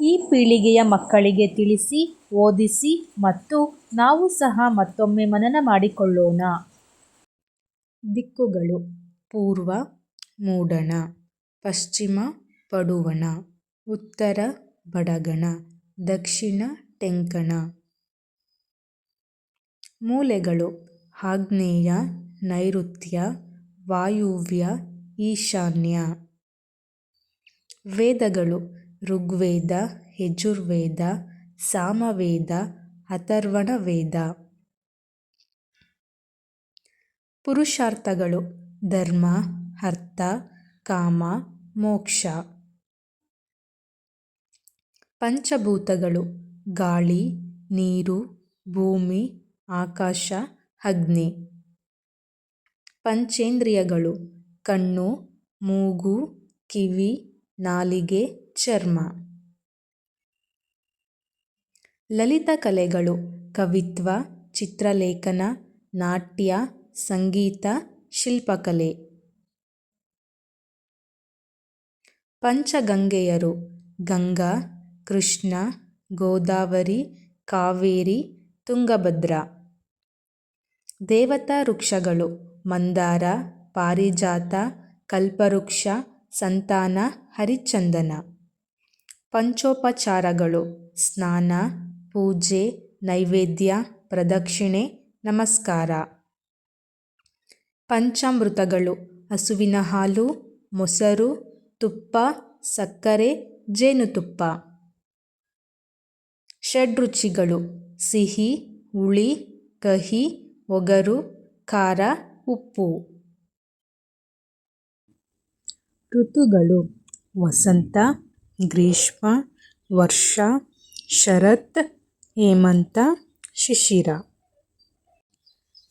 ಈ ಪೀಳಿಗೆಯ ಮಕ್ಕಳಿಗೆ ತಿಳಿಸಿ, ಓದಿಸಿ ಮತ್ತು ನಾವು ಸಹ ಮತ್ತೊಮ್ಮೆ ಮನನ ಮಾಡಿಕೊಳ್ಳೋಣ. ದಿಕ್ಕುಗಳು. ಪೂರ್ವ, ಮೂಡಣ, ಪಶ್ಚಿಮ, ಪಡುವಣ, ಉತ್ತರ, ಬಡಗಣ, ದಕ್ಷಿಣ, ಟೆಂಕಣ. ಮೂಲೆಗಳು. ಆಗ್ನೇಯ ನೈಋತ್ಯ, ವಾಯುವ್ಯ, ಈಶಾನ್ಯ. ವೇದಗಳು. ಋಗ್ವೇದ, ಯಜುರ್ವೇದ, ಸಾಮವೇದ ಅಥರ್ವಣ ವೇದ ಪುರುಷಾರ್ಥಗಳು ಧರ್ಮ, ಅರ್ಥ, ಕಾಮ, ಮೋಕ್ಷ. ಪಂಚಭೂತಗಳು ಗಾಳಿ, ನೀರು, ಭೂಮಿ, ಆಕಾಶ, ಅಗ್ನಿ. ಪಂಚೇಂದ್ರಿಯಗಳು ಕಣ್ಣು, ಮೂಗು, ಕಿವಿ, ನಾಲಿಗೆ ಚರ್ಮ. ಲಲಿತ ಕಲೆಗಳು ಕವಿತ್ವ, ಚಿತ್ರಲೇಖನ, ನಾಟ್ಯ, ಸಂಗೀತ, ಶಿಲ್ಪಕಲೆ. ಪಂಚಗಂಗೆಯರು ಗಂಗಾ, ಕೃಷ್ಣ, ಗೋದಾವರಿ, ಕಾವೇರಿ, ತುಂಗಭದ್ರ. ದೇವತಾ ವೃಕ್ಷಗಳು ಮಂದಾರ, ಪಾರಿಜಾತ, ಕಲ್ಪವೃಕ್ಷ, ಸಂತಾನ, ಹರಿಚಂದನ. ಪಂಚೋಪಚಾರಗಳು. ಸ್ನಾನ, ಪೂಜೆ, ನೈವೇದ್ಯ, ಪ್ರದಕ್ಷಿಣೆ, ನಮಸ್ಕಾರ. ಪಂಚಾಮೃತಗಳು. ಹಸುವಿನ ಹಾಲು, ಮೊಸರು, ತುಪ್ಪ, ಸಕ್ಕರೆ, ಜೇನುತುಪ್ಪ. ಷಡ್ರುಚಿಗಳು. ಸಿಹಿ, ಹುಳಿ, ಕಹಿ, ಒಗರು, ಖಾರ, ಉಪ್ಪು. ಋತುಗಳು. ವಸಂತ ಗ್ರೀಷ್ಮ, ವರ್ಷ, ಶರತ್, ಹೇಮಂತ, ಶಿಶಿರ.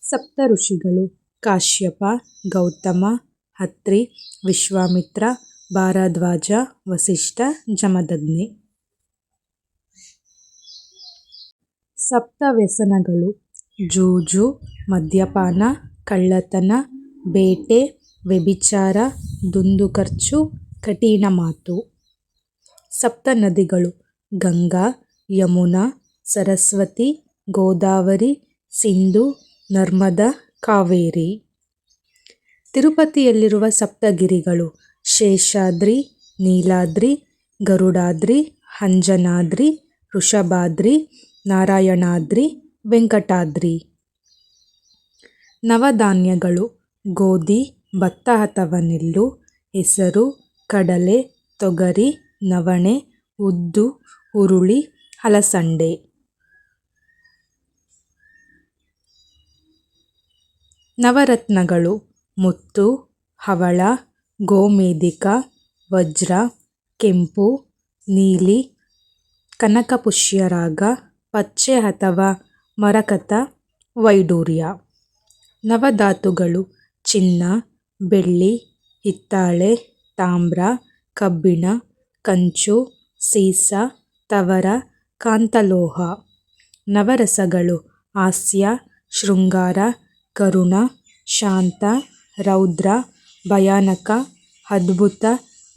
ಸಪ್ತಋಷಿಗಳು ಕಾಶ್ಯಪ, ಗೌತಮ, ಹತ್ರಿ, ವಿಶ್ವಾಮಿತ್ರ, ಭಾರದ್ವಾಜ, ವಸಿಷ್ಠ, ಜಮದಗ್ನಿ. ಸಪ್ತವ್ಯಸನಗಳು ಜೂಜು, ಮದ್ಯಪಾನ, ಕಳ್ಳತನ, ಬೇಟೆ, ವ್ಯಭಿಚಾರ, ದುಂದುಖರ್ಚು, ಕಠಿಣ ಮಾತು. ಸಪ್ತನದಿಗಳು ಗಂಗಾ, ಯಮುನಾ, ಸರಸ್ವತಿ, ಗೋದಾವರಿ, ಸಿಂಧು, ನರ್ಮದಾ, ಕಾವೇರಿ. ತಿರುಪತಿಯಲ್ಲಿರುವ ಸಪ್ತಗಿರಿಗಳು ಶೇಷಾದ್ರಿ, ನೀಲಾದ್ರಿ, ಗರುಡಾದ್ರಿ ಅಂಜನಾದ್ರಿ ವೃಷಭಾದ್ರಿ ನಾರಾಯಣಾದ್ರಿ, ವೆಂಕಟಾದ್ರಿ. ನವಧಾನ್ಯಗಳು ಗೋಧಿ, ಭತ್ತ ಅಥವಾ ನೆಲ್ಲು, ಹೆಸರು, ಕಡಲೆ, ತೊಗರಿ ನವಣೆ, ಉದ್ದು, ಹುರುಳಿ, ಹಲಸಂಡೆ. ನವರತ್ನಗಳು ಮುತ್ತು, ಹವಳ, ಗೋಮೇಧಿಕ, ವಜ್ರ, ಕೆಂಪು, ನೀಲಿ, ಕನಕಪುಷ್ಯರಾಗ, ಪಚ್ಚೆ ಅಥವಾ ಮರಕತ, ವೈಡೂರ್ಯ. ನವಧಾತುಗಳು ಚಿನ್ನ, ಬೆಳ್ಳಿ, ಹಿತ್ತಾಳೆ, ತಾಮ್ರ, ಕಬ್ಬಿಣ ಕಂಚು, ಸೀಸ, ತವರ, ಕಾಂತಲೋಹ. ನವರಸಗಳು ಹಾಸ್ಯ, ಶೃಂಗಾರ, ಕರುಣ, ಶಾಂತ, ರೌದ್ರ, ಭಯಾನಕ, ಅದ್ಭುತ,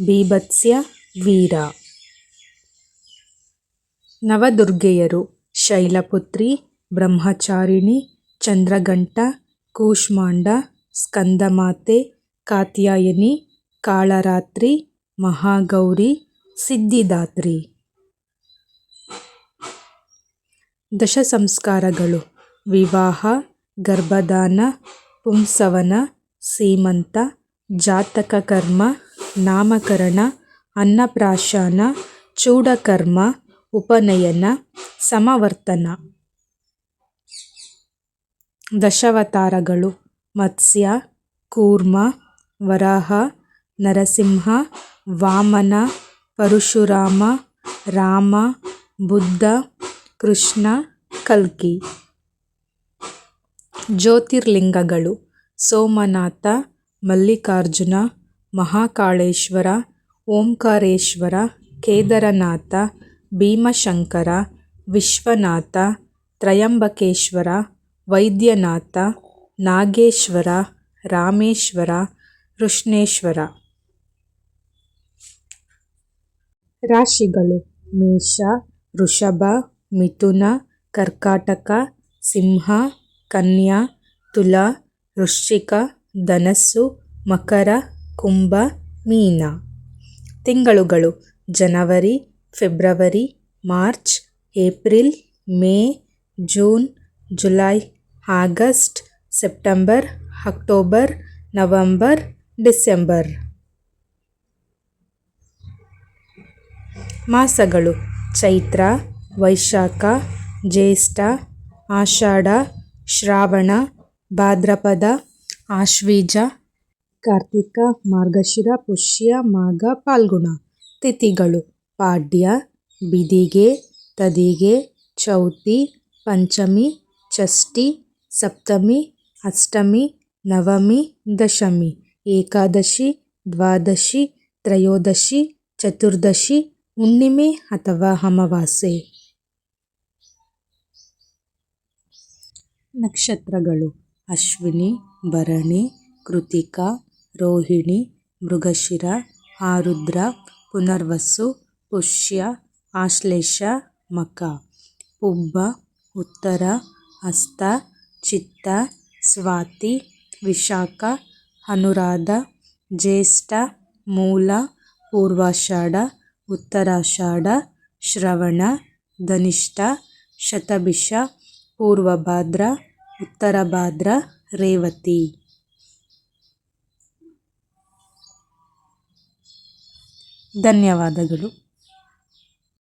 ಬೀಭತ್ಸ್ಯ, ವೀರ. ನವದುರ್ಗೆಯರು ಶೈಲಪುತ್ರಿ, ಬ್ರಹ್ಮಚಾರಿಣಿ, ಚಂದ್ರಘಂಟ, ಕೂಷ್ಮಾಂಡ, ಸ್ಕಂದಮಾತೆ, ಕಾತ್ಯಾಯನಿ, ಕಾಳರಾತ್ರಿ, ಮಹಾಗೌರಿ ಸಿದ್ಧಿದಾತ್ರಿ. ದಶಸಂಸ್ಕಾರಗಳು. ವಿವಾಹ, ಗರ್ಭದಾನ, ಪುಂಸವನ, ಸೀಮಂತ, ಜಾತಕ ಕರ್ಮ, ನಾಮಕರಣ, ಅನ್ನಪ್ರಾಶನ, ಚೂಡಕರ್ಮ, ಉಪನಯನ, ಸಮವರ್ತನ. ದಶಾವತಾರಗಳು. ಮತ್ಸ್ಯ, ಕೂರ್ಮ, ವರಾಹ, ನರಸಿಂಹ, ವಾಮನ ಪರಶುರಾಮ, ರಾಮ, ಬುದ್ಧ, ಕೃಷ್ಣ, ಕಲ್ಕಿ. ಜ್ಯೋತಿರ್ಲಿಂಗಗಳು ಸೋಮನಾಥ, ಮಲ್ಲಿಕಾರ್ಜುನ, ಮಹಾಕಾಳೇಶ್ವರ, ಓಂಕಾರೇಶ್ವರ, ಕೇದಾರನಾಥ, ಭೀಮಶಂಕರ, ವಿಶ್ವನಾಥ, ತ್ರಯಂಬಕೇಶ್ವರ, ವೈದ್ಯನಾಥ, ನಾಗೇಶ್ವರ, ರಾಮೇಶ್ವರ, ಕೃಷ್ಣೇಶ್ವರ. ರಾಶಿಗಳು ಮೇಷ, ವೃಷಭ, ಮಿಥುನ, ಕರ್ಕಾಟಕ, ಸಿಂಹ, ಕನ್ಯಾ, ತುಲಾ, ವೃಶ್ಚಿಕ, ಧನಸ್ಸು, ಮಕರ, ಕುಂಭ, ಮೀನ. ತಿಂಗಳುಗಳು ಜನವರಿ, ಫೆಬ್ರವರಿ, March, April, May, June, July, August, September, October, November, December. ಮಾಸಗಳು. ಚೈತ್ರ, ವೈಶಾಖ, ಜ್ಯೇಷ್ಠ, ಆಷಾಢ, ಶ್ರಾವಣ, ಭಾದ್ರಪದ, ಆಶ್ವೀಜ, ಕಾರ್ತಿಕ, ಮಾರ್ಗಶಿರ, ಪುಷ್ಯ, ಮಾಘ, ಫಾಲ್ಗುಣ. ತಿಥಿಗಳು. ಪಾಡ್ಯ, ಬಿದಿಗೆ, ತದಿಗೆ, ಚೌತಿ, ಪಂಚಮಿ, ಷಷ್ಠಿ, ಸಪ್ತಮಿ, ಅಷ್ಟಮಿ, ನವಮಿ, ದಶಮಿ. ಏಕಾದಶಿ, ದ್ವಾದಶಿ, ತ್ರಯೋದಶಿ, ಚತುರ್ದಶಿ ಹುಣ್ಣಿಮೆ ಅಥವಾ ಅಮಾವಾಸ್ಯೆ. ನಕ್ಷತ್ರಗಳು ಅಶ್ವಿನಿ, ಭರಣಿ, ಕೃತಿಕ, ರೋಹಿಣಿ, ಮೃಗಶಿರ, ಆರುದ್ರ, ಪುನರ್ವಸು, ಪುಷ್ಯ, ಆಶ್ಲೇಷ, ಮಕ. ಪುಬ್ಬ, ಉತ್ತರ ಹಸ್ತ ಚಿತ್ತ, ಸ್ವಾತಿ, ವಿಶಾಖ, ಅನುರಾಧ, ಜ್ಯೇಷ್ಠ, ಮೂಲ, ಪೂರ್ವಾಷಾಢ ಉತ್ತರಾಷಾಢ ಶ್ರವಣ ಧನಿಷ್ಠ ಶತಭಿಷ ಪೂರ್ವಭಾದ್ರ ಉತ್ತರಭಾದ್ರ ರೇವತಿ. ಧನ್ಯವಾದಗಳು.